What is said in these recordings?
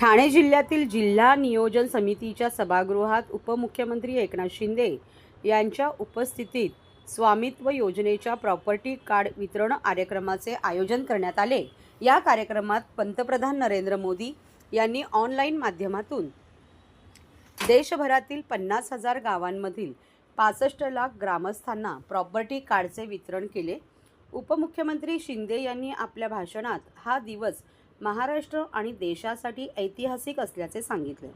ठाणे जिल्ह्यातील जिल्हा नियोजन समितीच्या सभागृहात उपमुख्यमंत्री एकनाथ शिंदे यांच्या उपस्थितीत स्वामित्व योजनेच्या प्रॉपर्टी कार्ड वितरण कार्यक्रमाचे आयोजन करण्यात आले. या कार्यक्रमात पंतप्रधान नरेंद्र मोदी यांनी ऑनलाईन माध्यमातून देशभरातील पन्नास हजार गावांमधील पासष्ट लाख ग्रामस्थांना प्रॉपर्टी कार्डचे वितरण केले. उपमुख्यमंत्री शिंदे यांनी आपल्या भाषणात हा दिवस महाराष्ट्र आणि देशासाठी ऐतिहासिक असल्याचे सांगितले.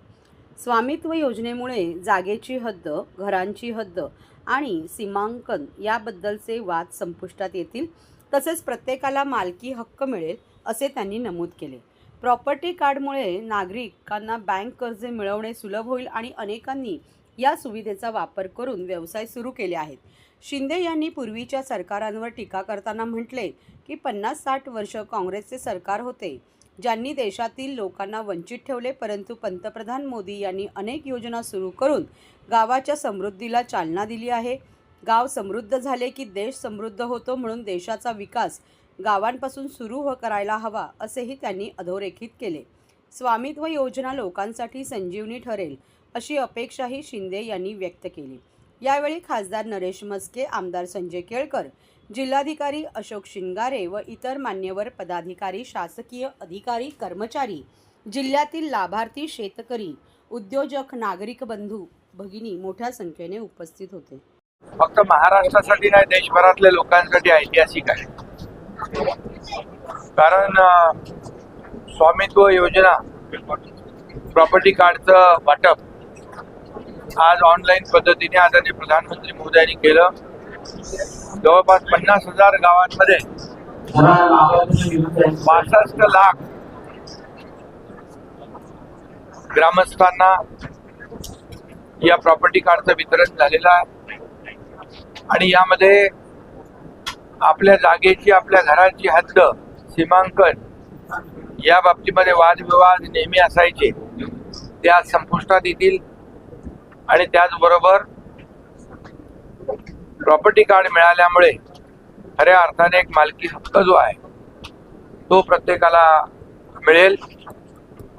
स्वामित्व योजनेमुळे जागेची हद्द घरांची हद्द आणि सीमांकन याबद्दलचे वाद संपुष्टात येतील तसेच प्रत्येकाला मालकी हक्क मिळेल असे त्यांनी नमूद केले. प्रॉपर्टी कार्डमुळे नागरिकांना बँक कर्जे मिळवणे सुलभ होईल आणि अनेकांनी या सुविधेचा वापर करून व्यवसाय सुरू केले आहेत. शिंदे यांनी पूर्वीच्या सरकारांवर टीका करताना म्हटले की पन्नास साठ वर्ष काँग्रेसचे सरकार होते ज्यांनी देशातील लोकांना वंचित ठेवले परंतु पंतप्रधान मोदी यांनी अनेक योजना सुरू करून गावाच्या समृद्धीला चालना दिली आहे. गाव समृद्ध झाले की देश समृद्ध होतो म्हणून देशाचा विकास गावांपासून सुरू हो करायला हवा असेही त्यांनी अधोरेखित केले. स्वामित्व योजना लोकांसाठी संजीवनी ठरेल अशी अपेक्षाही शिंदे यांनी व्यक्त केली. यावेळी खासदार नरेश मस्के आमदार संजय केळकर जिल्हाधिकारी अशोक शिंगारे व इतर मान्यवर पदाधिकारी शासकीय अधिकारी कर्मचारी जिल्ह्यातील लाभार्थी शेतकरी उद्योजक नागरिक बंधू भगिनी मोठ्या संख्येने उपस्थित होते. फक्त महाराष्ट्रासाठी नाही देशभरातल्या लोकांसाठी ऐतिहासिक आहे. कारण स्वामित्व योजना प्रॉपर्टी कार्डचं वाटप आज ऑनलाईन पद्धतीने आदरणीय प्रधानमंत्री मोदयांनी केलं. जवळपास पन्नास हजार गावांमध्ये पासष्ट लाख ग्रामस्थांना या प्रॉपर्टी कार्डचं वितरण झालेलं आहे. आणि यामध्ये आपल्या जागेची आपल्या घराची हद्द सीमांकन या बाबतीमध्ये वादविवाद नेहमी असायचे. ते आज संपुष्टात येतील. आणि त्याचबरोबर प्रॉपर्टी कार्ड मिळाल्यामुळे खऱ्या अर्थाने एक मालकी हक्क जो आहे तो प्रत्येकाला मिळेल.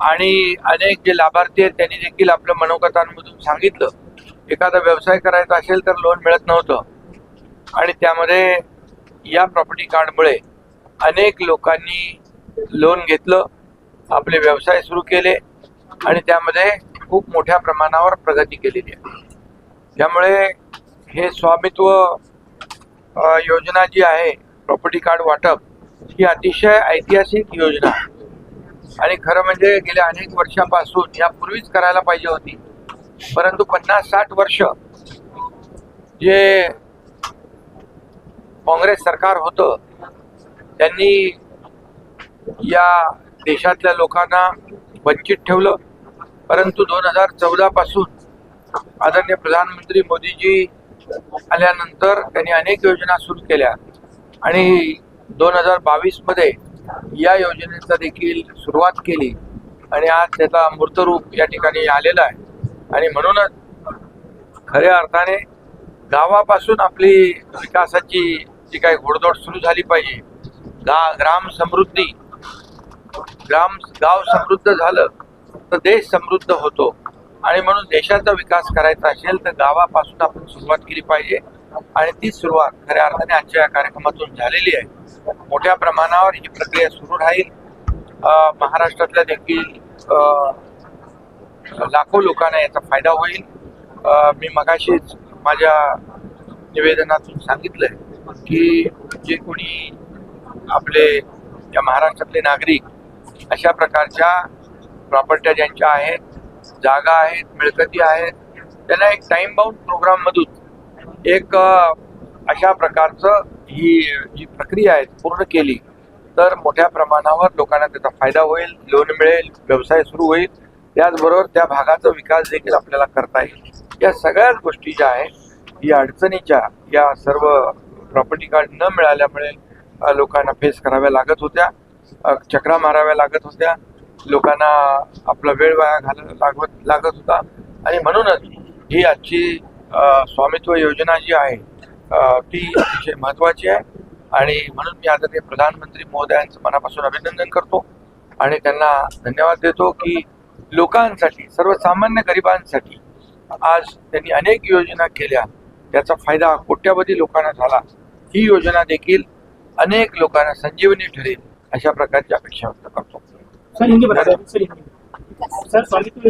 आणि अनेक जे लाभार्थी आहेत त्यांनी देखील आपल्या मनोगतांमधून सांगितलं. एखादा व्यवसाय करायचा असेल तर लोन मिळत नव्हतं. आणि त्यामध्ये या प्रॉपर्टी कार्डमुळे अनेक लोकांनी लोन घेतलं आपले व्यवसाय सुरू केले आणि त्यामध्ये खूप मोठ्या प्रमाणावर प्रगती केलेली आहे. त्यामुळे हे स्वामित्व योजना जी आहे प्रॉपर्टी कार्ड वाटप ही अतिशय ऐतिहासिक योजना आहे. आणि खरं म्हणजे गेल्या अनेक वर्षापासून यापूर्वीच करायला पाहिजे होती. परंतु पन्नास साठ वर्ष जे काँग्रेस सरकार होतं त्यांनी या देशातल्या लोकांना वंचित ठेवलं. परंतु दोन हजार चौदा पासून आदरणीय प्रधानमंत्री मोदीजी आल्यानंतर त्यांनी अनेक योजना सुरू केल्या. आणि दोन हजार बावीसमध्ये या योजनेचा देखील सुरुवात केली. आणि आज त्याचा मूर्तरूप या ठिकाणी आलेला आहे. आणि म्हणूनच खऱ्या अर्थाने गावापासून आपली विकासाची जी काही घोडदौड सुरू झाली पाहिजे. गा ग्राम समृद्धी ग्राम गाव समृद्ध झालं. तर देश समृद्ध होतो. आणि म्हणून देशाचा विकास करायचा असेल तर गावापासून आपण सुरुवात केली पाहिजे. आणि ती सुरुवात खऱ्या अर्थाने आजच्या या कार्यक्रमातून झालेली आहे. मोठ्या प्रमाणावर ही प्रक्रिया सुरू राहील. अं, महाराष्ट्रातल्या देखील अं, लाखो लोकांना याचा फायदा होईल. अं, मी मगाशीच माझ्या निवेदनातून सांगितलंय की जे कोणी आपले या महाराष्ट्रातले नागरिक अशा प्रकारच्या प्रॉपर्ट्या ज्यांच्या आहेत जागा आहेत मिळकती आहेत त्यांना एक टाइम बाउंड प्रोग्राम मधून एक अशा प्रकारचं ही जी प्रक्रिया आहे पूर्ण केली. तर मोठ्या प्रमाणावर लोकांना त्याचा फायदा होईल लोन मिळेल व्यवसाय सुरू होईल. त्याचबरोबर त्या भागाचा विकास देखील आपल्याला करता येईल. या सगळ्याच गोष्टी ज्या आहेत या अडचणीच्या या सर्व प्रॉपर्टी कार्ड न मिळाल्यामुळे लोकांना फेस कराव्या लागत होत्या चक्रा माराव्या लागत होत्या. लोकांना आपला वेळ वाया घाल लागत लागत होता. आणि म्हणूनच ही आजची स्वामित्व योजना जी आहे ती अतिशय महत्त्वाची आहे. आणि म्हणून मी आदरणीय प्रधानमंत्री महोदयांचं मनापासून अभिनंदन करतो. आणि त्यांना धन्यवाद देतो की लोकांसाठी सर्वसामान्य गरिबांसाठी आज त्यांनी अनेक योजना केल्या. त्याचा फायदा कोट्यावधी लोकांना झाला. ही योजना देखील अनेक लोकांना संजीवनी ठरेल अशा प्रकारची अपेक्षा व्यक्त करतो. सर हिंदी बता सर हिंदी सर सॉरी